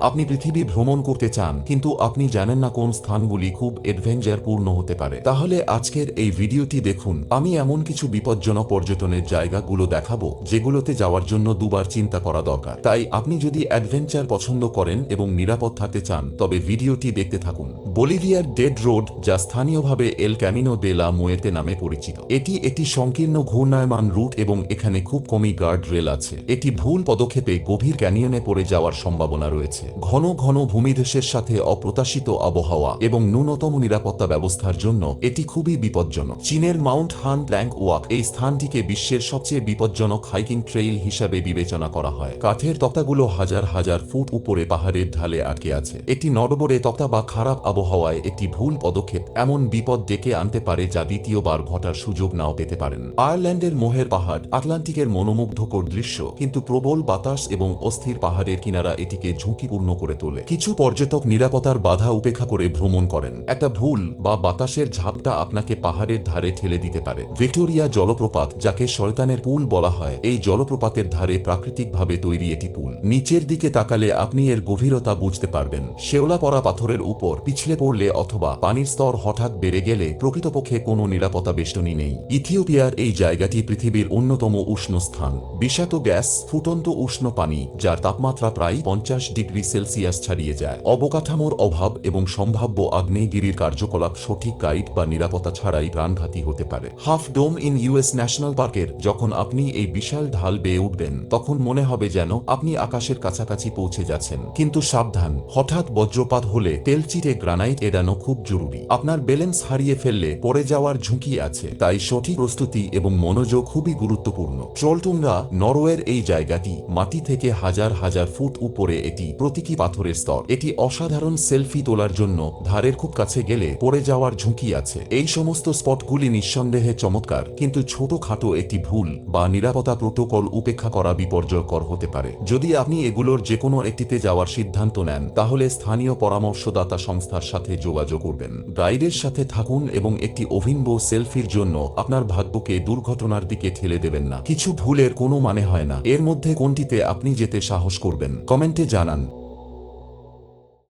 আপনি পৃথিবী ভ্রমণ করতে চান, কিন্তু আপনি জানেন না কোন স্থানগুলি খুব অ্যাডভেঞ্চার পূর্ণ হতে পারে। তাহলে আজকের এই ভিডিওটি দেখুন। আমি এমন কিছু বিপজ্জনক পর্যটনের জায়গাগুলো দেখাবো, যেগুলোতে যাওয়ার জন্য দুবার চিন্তা করা দরকার। তাই আপনি যদি অ্যাডভেঞ্চার পছন্দ করেন এবং নিরাপদ থাকতে চান, তবে ভিডিওটি দেখতে থাকুন। বলিভিয়ার ডেড রোড, যা স্থানীয়ভাবে এল ক্যামিনো দে মোয়েতে নামে পরিচিত। এটি একটি সংকীর্ণ ঘূর্ণায়মান রুট এবং এখানে খুব কমই গার্ড রেল আছে। এটি ভুল পদক্ষেপে গভীর ক্যানিয়নে পড়ে যাওয়ার সম্ভাবনা রয়েছে। ঘন ঘন ভূমিধসের সাথে অপ্রত্যাশিত আবহাওয়া এবং ন্যূনতম নিরাপত্তা ব্যবস্থার জন্য এটি খুবই বিপজ্জনক। চীনের মাউন্ট হান প্ল্যাঙ্ক ওয়াক এই স্থানটিকে বিশ্বের সবচেয়ে বিপজ্জনক হাইকিং ট্রেইল হিসাবে বিবেচনা করা হয়। কাঠের তক্তাগুলো হাজার হাজার ফুট উপরে পাহাড়ের ঢালে আটকে আছে। এটি নড়বড়ে তক্তা বা খারাপ আবহাওয়ায় একটি ভুল পদক্ষেপ, এমন বিপদ ডেকে আনতে পারে যা দ্বিতীয়বার ঘটার সুযোগ নাও পেতে পারেন। আয়ারল্যান্ডের মোহের পাহাড় আটলান্টিকের মনোমুগ্ধকর দৃশ্য, কিন্তু প্রবল বাতাস এবং অস্থির পাহাড়ের কিনারা এটিকে ঝুঁকিপূর্ণ করে তোলে। কিছু পর্যটক নিরাপত্তার বাধা উপেক্ষা করে ভ্রমণ করেন। একটা ভুল বা বাতাসের ঝাপটা আপনাকে পাহাড়ের ধারে ঠেলে দিতে পারে। ভিক্টোরিয়া জলপ্রপাত, যাকে শয়তানের পুল বলা হয়, এই জলপ্রপাতের ধারে প্রাকৃতিকভাবে তৈরি এটি পুল। নিচের দিকে তাকালে আপনি এর গভীরতা বুঝতে পারবেন। শেওলা পড়া পাথরের উপর পিছলে পড়লে অথবা পানির স্তর হঠাৎ বেড়ে গেলে প্রকৃতপক্ষে কোনো নিরাপত্তা বেষ্টনী নেই। ইথিওপিয়ার এই জায়গাটি পৃথিবীর অন্যতম উষ্ণ স্থান। বিষাক্ত গ্যাস, ফুটন্ত উষ্ণ পানি, যার তাপমাত্রা প্রায় পঞ্চাশ ডিগ্রি সেলসিয়াস ছাড়িয়ে যায়। অবকাঠামোর অভাব এবং সম্ভাব্য আগ্নেয়গিরির কার্যকলাপ সঠিক গাইড বা নিরাপত্তা ছাড়াই প্রাণঘাতী হতে পারে। Half dome in US national পার্কের যখন আপনি এই বিশাল ঢাল বেয়ে উঠবেন, তখন মনে হবে যেন আপনি আকাশের কাছাকাছি পৌঁছে যাচ্ছেন। কিন্তু সাবধান, হঠাৎ বজ্রপাত হলে তেলচিটে গ্রানাইট এড়ানো খুব জরুরি। আপনার ব্যালেন্স হারিয়ে ফেললে পড়ে যাওয়ার ঝুঁকি আছে, তাই সঠিক প্রস্তুতি এবং মনোযোগ খুবই গুরুত্বপূর্ণ। ট্রলটুঙ্গা নরওয়ের এই জায়গাটি মাটি থেকে হাজার হাজার ফুট উপরে এটি প্রতীকী পাথরের স্তর। এটি অসাধারণ সেলফি তোলার জন্য ধারের খুব কাছে গেলে পড়ে যাওয়ার ঝুঁকি আছে। এই সমস্ত স্পটগুলি নিঃসন্দেহে চমৎকার, কিন্তু ছোটখাটো একটি ভুল বা নিরাপত্তা প্রোটোকল উপেক্ষা করা বিপর্যয়কর হতে পারে। যদি আপনি এগুলোর যে কোনো একটিতে যাওয়ার সিদ্ধান্ত নেন, তাহলে স্থানীয় পরামর্শদাতা সংস্থার সাথে যোগাযোগ করবেন। গাইডের সাথে থাকুন এবং একটি অভিনব সেলফির জন্য আপনার ভাগ্যকে দুর্ঘটনার দিকে ঠেলে দেবেন না। কিছু ভুলের কোনো মানে হয় না। এর মধ্যে কোনটিতে আপনি যেতে সাহস করবেন, কমেন্টে জানান।